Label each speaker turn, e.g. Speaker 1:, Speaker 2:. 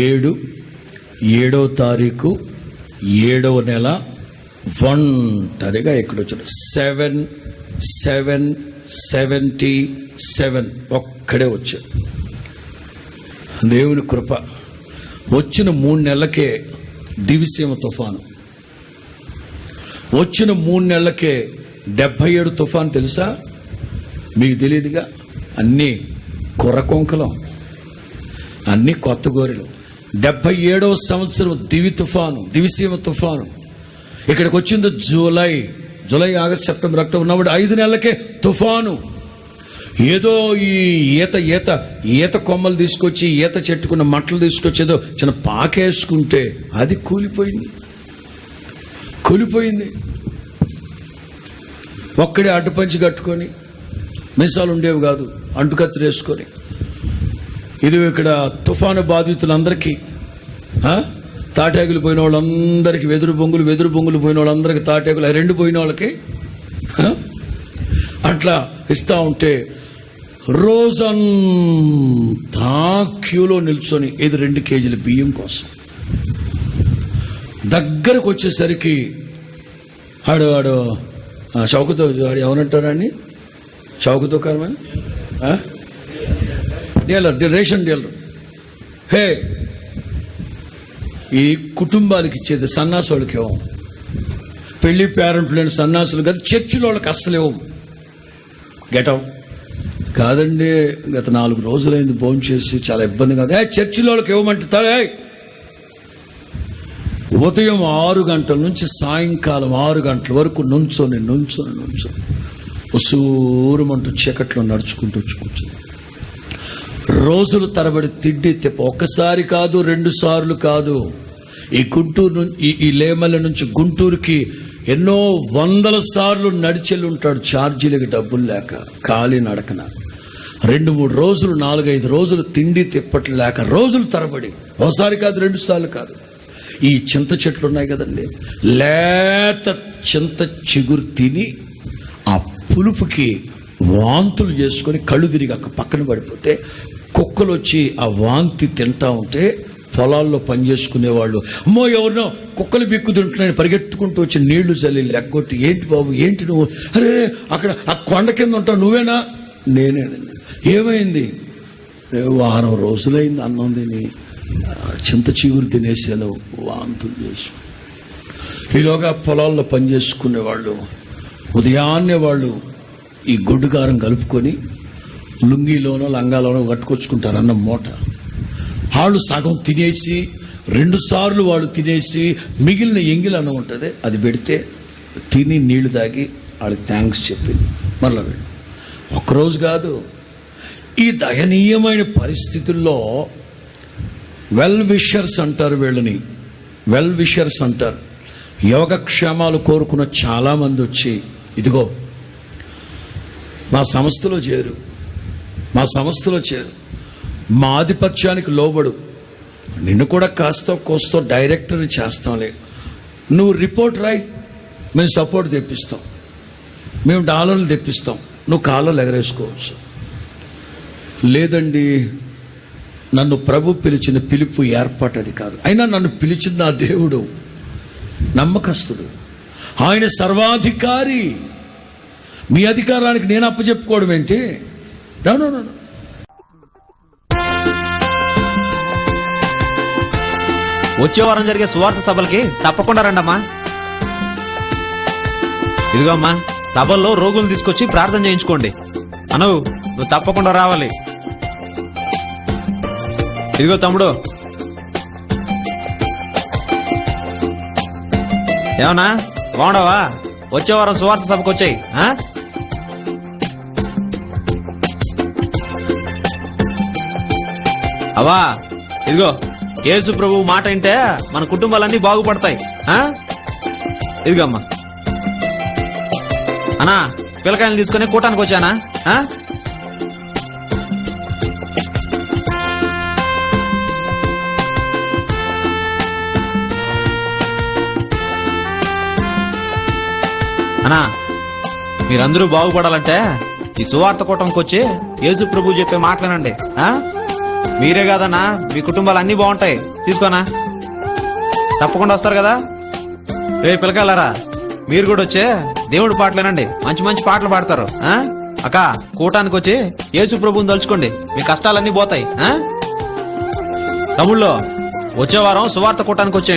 Speaker 1: ఏడు ఏడో తారీఖు ఏడవ నెల ఒంటరిగా ఇక్కడ వచ్చాడు సెవెన్ సెవెన్ సెవెంటీ సెవెన్. అక్కడే వచ్చాడు దేవుని కృప వచ్చిన మూడు నెలలకే దివిసీమ తుఫాను. వచ్చిన మూడు నెలలకే డెబ్బై ఏడు తుఫాను తెలుసా? మీకు తెలియదుగా? అన్నీ కుర్రకొంకలం అన్ని కొత్త గోరెలు. డెబ్బై ఏడవ సంవత్సరం దివి తుఫాను దివిసీమ తుఫాను. ఇక్కడికి వచ్చింది July July August September October November ఐదు నెలలకే తుఫాను. ఏదో ఈ ఈత ఈత ఈత కొమ్మలు తీసుకొచ్చి ఈత చెట్టుకున్న మట్టలు తీసుకొచ్చి ఏదో చిన్న పాకేసుకుంటే అది కూలిపోయింది. కూలిపోయింది. ఒక్కడే అడ్డుపంచి కట్టుకొని మీసాలు ఉండేవి కాదు అంటుకత్తి వేసుకొని. ఇది ఇక్కడ తుఫాను బాధితులందరికీ తాటాకులు పోయిన వాళ్ళందరికీ వెదురు బొంగులు వెదురు బొంగులు పోయిన వాళ్ళందరికీ తాటాకులు ఆ రెండు పోయిన వాళ్ళకి అట్లా ఇస్తా ఉంటే రోజంతా క్యూలో నిల్చొని ఇది రెండు కేజీల బియ్యం కోసం. దగ్గరకు వచ్చేసరికి ఆడు ఆడు చౌకతో ఆడు ఎవరంటాడని చౌకతో కరమని డీలర్ రేషన్ డీలర్. హే! ఈ కుటుంబాలకి ఇచ్చేది సన్నాసి వాళ్ళకి ఇవ్వం. పెళ్ళి పేరెంట్లు లేని సన్నాసులు కదా చర్చిలో వాళ్ళకి అస్సలు ఇవ్వం. గెటవ్ కాదండి గత నాలుగు రోజులైంది భోజనం చేసి చాలా ఇబ్బందిగా ఏ చర్చిలో వాళ్ళకి ఇవ్వమంటారా ఉదయం ఆరు గంటల నుంచి సాయంకాలం ఆరు గంటల వరకు నుంచొని నుంచొని నుంచొని ఉసూరుమంటూ చీకట్లో నడుచుకుంటూ వచ్చి రోజులు తరబడి తిండి తిప్ప ఒక్కసారి కాదు రెండు సార్లు కాదు. ఈ గుంటూరు నుంచి ఈ- ఈ లేమల నుంచి గుంటూరుకి ఎన్నో వందల సార్లు నడిచెళ్ళి ఉంటాడు ఛార్జీలకి డబ్బులు లేక ఖాళీ నడకన. రెండు మూడు రోజులు నాలుగైదు రోజులు తిండి తిప్పట్లు లేక రోజులు తరబడి. ఒకసారి కాదు రెండు సార్లు కాదు. ఈ చింత చెట్లు ఉన్నాయి కదండి. లేత చింత చిగురు తిని ఆ పులుపుకి వాంతులు చేసుకొని కళ్ళు తిరిగి అక్క పక్కన పడిపోతే కుక్కలు వచ్చి ఆ వాంతి తింటా ఉంటే పొలాల్లో పనిచేసుకునేవాళ్ళు అమ్మో ఎవరినో కుక్కలు బిక్కు తింటున్నాయని పరిగెత్తుకుంటూ వచ్చి నీళ్ళు చల్లి లెగ్గొట్టి ఏంటి బాబు ఏంటి నువ్వు? అరే అక్కడ ఆ కొండ కింద ఉంటావు నువ్వేనా? నేనేనండి ఏమైంది? వారం రోజులైంది అన్నం తిని చింత చిగురు తినేసాను వాంతులు చేసు ఈలోగా పొలాల్లో పనిచేసుకునే వాళ్ళు ఉదయాన్నే వాళ్ళు ఈ గొడ్డుకారం కలుపుకొని లుంగిలోనో లంగాలోనో కట్టుకొచ్చుకుంటారు అన్న మూట. వాళ్ళు సగం తినేసి రెండు సార్లు వాళ్ళు తినేసి మిగిలిన ఎంగిల్ అన్నం ఉంటుంది అది పెడితే తిని నీళ్ళు తాగి వాళ్ళకి థ్యాంక్స్ చెప్పింది. మరలా వెళ్ళి ఒక్కరోజు కాదు. ఈ దయనీయమైన పరిస్థితుల్లో వెల్ విషర్స్ అంటారు వీళ్ళని. వెల్ విషర్స్ అంటారు. యోగక్షేమాలు కోరుకున్న చాలామంది వచ్చి ఇదిగో మా సంస్థలో చేరు. మా సంస్థలో చేరు. మా ఆధిపత్యానికి లోబడు. నిన్ను కూడా కాస్త కోస్తో డైరెక్టర్ని చేస్తాంలే. నువ్వు రిపోర్ట్ రాయి. మేము సపోర్ట్ తెప్పిస్తాం. మేము డాలర్లు తెప్పిస్తాం. నువ్వు కాళ్ళలో ఎగరేసుకోవచ్చు. లేదండి నన్ను ప్రభు పిలిచిన పిలుపు ఏర్పాటు అది కాదు. అయినా నన్ను పిలిచిన నా దేవుడు నమ్మకస్తుడు. ఆయన సర్వాధికారి. మీ అధికారానికి నేను అప్పచెప్పుకోవడం ఏంటి? No, no.
Speaker 2: వచ్చే వారం జరిగే సువార్త సభలకి తప్పకుండా రండమ్మా. ఇదిగో అమ్మా. సభల్లో రోగులు తీసుకొచ్చి ప్రార్థన చేయించుకోండి. అనవు నువ్వు తప్పకుండా రావాలి. ఇదిగో తమ్ముడు. ఏమన్నా? బాగుండవా? వచ్చే వారం సువార్త సభకు వచ్చాయి అవా ఇదిగో యేసు ప్రభు మాట వింటే మన కుటుంబాలన్నీ బాగుపడతాయి ఆ? అనా పిల్లకాయలు తీసుకుని కూటానికి వచ్చానా? అనా మీరందరూ బాగుపడాలంటే ఈ సువార్త కూటమికి వచ్చి యేసు ప్రభు చెప్పే మాట్లాడండి మీరే కాదన్నా మీ కుటుంబాలు అన్ని బాగుంటాయి. తీసుకోనా? తప్పకుండా వస్తారు కదా? రేపు పిల్లకాయలారా మీరు కూడా వచ్చే దేవుడి పాటలేనండి. మంచి మంచి పాటలు పాడతారు. ఆ? అక్క కూటానికి వచ్చి యేసు ప్రభుని తలుచుకోండి. మీ కష్టాలన్నీ పోతాయి. ఆ? తమ్ముళ్ళు వచ్చే వారం సువార్త కూటానికి వచ్చే